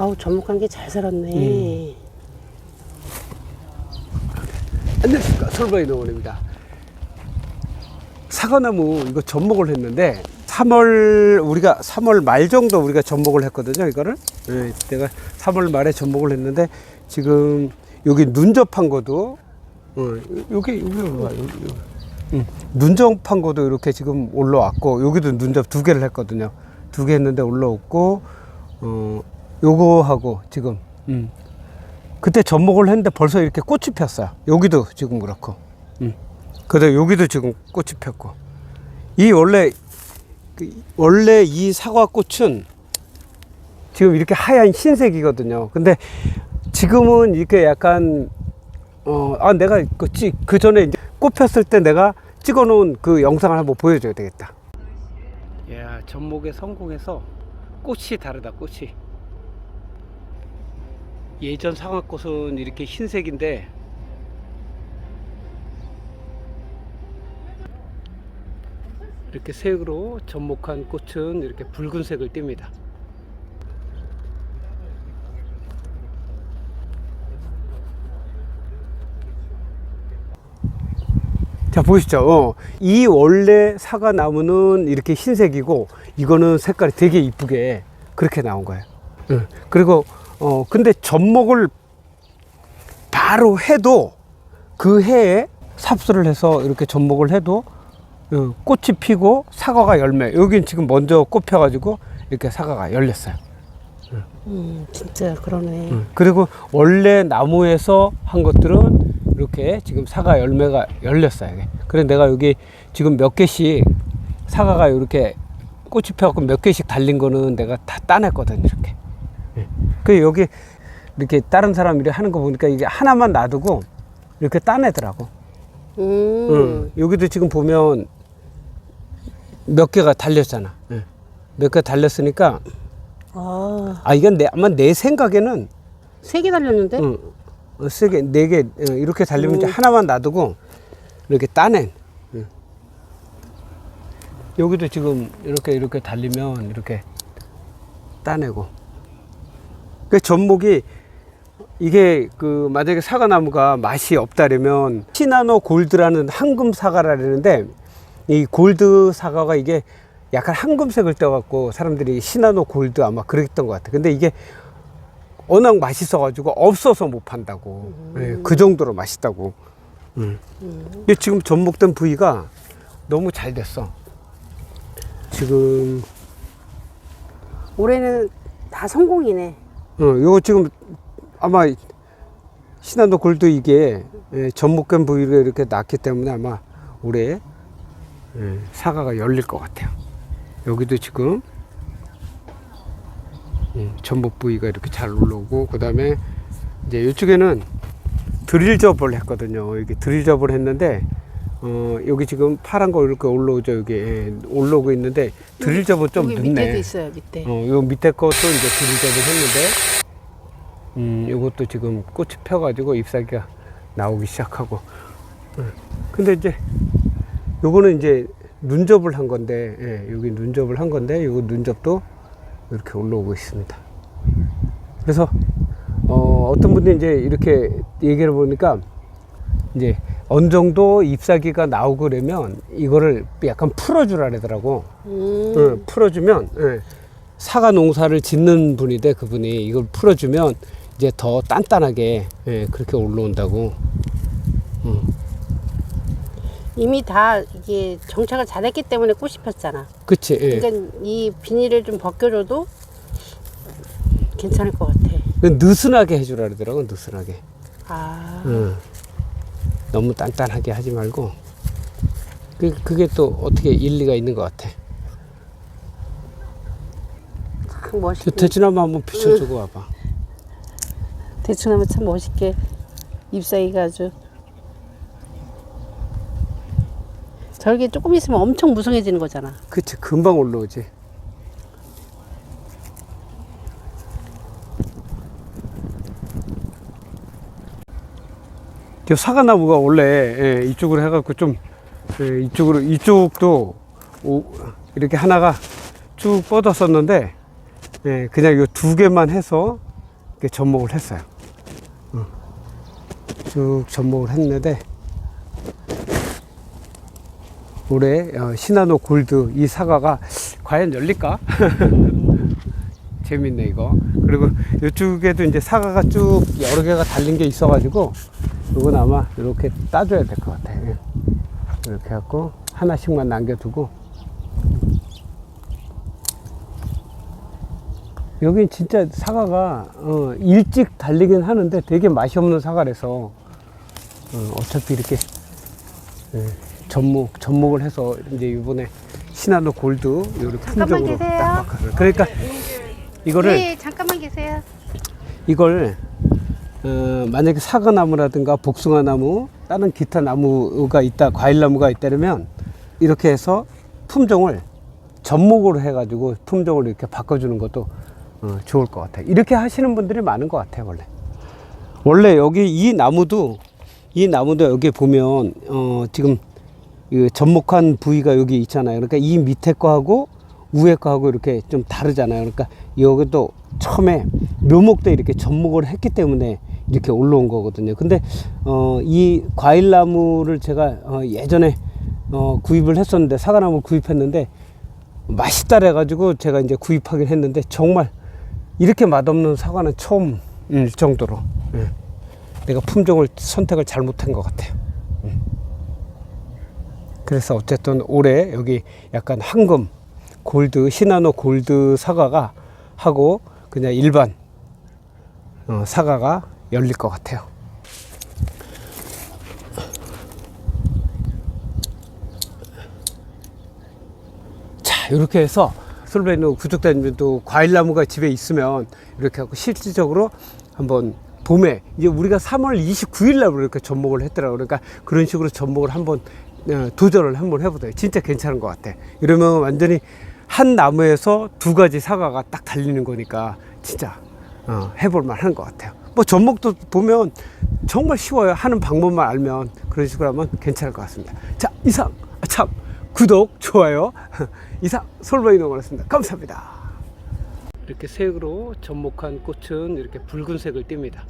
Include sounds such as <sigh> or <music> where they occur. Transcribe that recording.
아우 접목한 게 잘 살았네. 안녕하십니까. 솔바이 농원입니다. 사과나무 이거 접목을 했는데 3월 우리가 3월 말 정도 우리가 접목을 했거든요 이거를. 네, 내가 3월 말에 접목을 했는데 지금 여기 눈접한 것도 어, 여기 여기. 눈접한 것도 이렇게 지금 올라왔고 여기도 눈접 두 개를 했거든요. 두 개 했는데 올라왔고 어 요거하고 지금 음. 그때 접목을 했는데 벌써 이렇게 꽃이 폈어요. 여기도 지금 그렇고. 음. 그다음 여기도 지금 꽃이 폈고. 이 원래 그 원래 이 사과 꽃은 지금 이렇게 하얀 흰색이거든요. 근데 지금은 이렇게 약간 어, 아 내가 그, 찌, 그 전에 꽃 폈을 때 내가 찍어 놓은 그 영상을 한번 보여줘야 되겠다. 야, 접목에 성공해서 꽃이 다르다, 꽃이. 예전 상화꽃은 이렇게 흰색인데 이렇게 색으로 접목한 꽃은 이렇게 붉은색을 띱니다. 자 보시죠. 어, 이 원래 사과 나무는 이렇게 흰색이고 이거는 색깔이 되게 이쁘게 그렇게 나온 거예요. 응. 그리고 어 근데 접목을 바로 해도 그 해에 삽수를 해서 이렇게 접목을 해도 어, 꽃이 피고 사과가 열매. 여긴 지금 먼저 꽃 펴가지고 이렇게 사과가 열렸어요. 음, 진짜 그러네. 응. 그리고 원래 나무에서 한 것들은 이렇게 지금 사과 열매가 열렸어요. 그래서 내가 여기 지금 몇 개씩 사과가 이렇게 꽃이 펴갖고 몇 개씩 달린 거는 내가 다 따냈거든 이렇게. 예. 그 여기 이렇게 다른 사람들이 하는 거 보니까 이게 하나만 놔두고 이렇게 따내더라고. 음. 응. 여기도 지금 보면 몇 개가 달렸잖아. 예. 몇개 달렸으니까 아, 아 이건 내 아마 내 생각에는 세 개 달렸는데? 응. 어, 세개 네개 어, 이렇게 달리면 이제 음. 하나만 놔두고 이렇게 따낸. 응. 여기도 지금 이렇게 이렇게 달리면 이렇게 따내고. 그 전목이 이게 그 만약에 사과 나무가 맛이 없다려면 시나노 골드라는 황금 사과라는데 이 골드 사과가 이게 약간 황금색을 떼갖고 사람들이 시나노 골드 아마 그랬던 것 같아. 근데 이게 워낙 맛있어가지고 없어서 못 판다고. 예, 그 정도로 맛있다고. 음. 이게 지금 접목된 부위가 너무 잘 됐어. 지금 올해는 다 성공이네. 어, 요거 지금 아마 신한도 골도 이게 예, 접목된 부위가 이렇게 났기 때문에 아마 올해 예, 사과가 열릴 것 같아요. 여기도 지금 예, 전복 부위가 이렇게 잘 올라오고 그 다음에 이제 이쪽에는 드릴 접을 했거든요. 이게 드릴 접을 했는데 어, 여기 지금 파란 거 이렇게 올라오죠. 여기 예, 올라오고 있는데 드릴 접은 좀 여기 늦네. 밑에도 있어요, 밑에. 어, 요 밑에 것도 이제 드리접을 했는데, 음, 요것도 지금 꽃이 펴가지고 잎사귀가 나오기 시작하고. 음, 근데 이제, 요거는 이제 눈접을 한 건데, 예, 여기 눈접을 한 건데, 요거 눈접도 이렇게 올라오고 있습니다. 그래서, 어, 어떤 분들이 이제 이렇게 얘기를 보니까, 이제 어느 정도 잎사귀가 나오고 그러면 이거를 약간 풀어주라 그러더라고. 음. 응, 풀어주면 예, 사과 농사를 짓는 분인데 그분이 이걸 풀어주면 이제 더 단단하게 예, 그렇게 올라온다고. 응. 이미 다 이게 정착을 잘했기 때문에 꽃이 폈잖아. 그치. 예. 그러니까 이 비닐을 좀 벗겨줘도 괜찮을 것 같아. 그 느슨하게 해주라 그러더라고 느슨하게. 아, 응. 너무 단단하게 하지 말고. 그, 그게 또 어떻게 일리가 있는 것 같아. 참저 멋있게. 대추나무 한번 비춰주고 와봐. 대추나무 참 멋있게 잎사귀가 아주. 저렇게 조금 있으면 엄청 무성해지는 거잖아. 그치 금방 올라오지. 사과나무가 원래 예, 이쪽으로 해갖고 좀 예, 이쪽으로 이쪽도 오, 이렇게 하나가 쭉 뻗었었는데 예, 그냥 이 두 개만 해서 이렇게 접목을 했어요. 어. 쭉 접목을 했는데 올해 어, 시나노 골드 이 사과가 과연 열릴까? <laughs> 재밌네 이거. 그리고 이쪽에도 이제 사과가 쭉 여러 개가 달린 게 있어가지고 이건 아마 이렇게 따줘야 될 것 같아. 요 이렇게 갖고 하나씩만 남겨두고 여기 진짜 사과가 어, 일찍 달리긴 하는데 되게 맛이 없는 사과라서 어, 어차피 이렇게 예, 접목 접목을 해서 이제 이번에 시나노 골드 잠깐만 품종으로 계세요. 딱 바꿔서 그러니까 이거를 네, 잠깐만 계세요. 이걸 어, 만약에 사과나무라든가 복숭아나무 다른 기타 나무가 있다 과일나무가 있다면 이렇게 해서 품종을 접목으로 해가지고 품종을 이렇게 바꿔주는 것도 어, 좋을 것 같아요 이렇게 하시는 분들이 많은 것 같아요 원래 원래 여기 이 나무도 이 나무도 여기 보면 어, 지금 이 접목한 부위가 여기 있잖아요. 그러니까 이 밑에 거하고 위에 거하고 이렇게 좀 다르잖아요. 그러니까 여기도 처음에 묘목 때 이렇게 접목을 했기 때문에 이렇게 올라온 거거든요. 근데 어, 이 과일나무를 제가 어, 예전에 어, 구입을 했었는데 사과나무를 구입했는데 맛있다 그래가지고 제가 이제 구입하긴 했는데 정말 이렇게 맛없는 사과는 처음 일 정도로 예. 내가 품종을 선택을 잘못한 것 같아요. 음. 그래서 어쨌든 올해 여기 약간 황금 골드 시나노 골드 사과가 하고 그냥 일반 어, 사과가 열릴 것 같아요. 자 이렇게 해서 솔베이노 구독자님들도 과일나무가 집에 있으면 이렇게 하고 실질적으로 한번 봄에 이제 우리가 3월 29일 날 이렇게 접목을 했더라고 그러니까 그런 식으로 접목을 한번 어, 도전을 한번 해보세요. 진짜 괜찮은 것 같아. 이러면 완전히 한 나무에서 두 가지 사과가 딱 달리는 거니까 진짜 어, 해볼 만한 것 같아요 뭐 접목도 보면 정말 쉬워요. 하는 방법만 알면 그런 식으로 하면 괜찮을 것 같습니다. 자 이상 아, 참 구독 좋아요. <laughs> 이상 솔바이노였습니다. 감사합니다. 이렇게 색으로 접목한 꽃은 이렇게 붉은색을 띱니다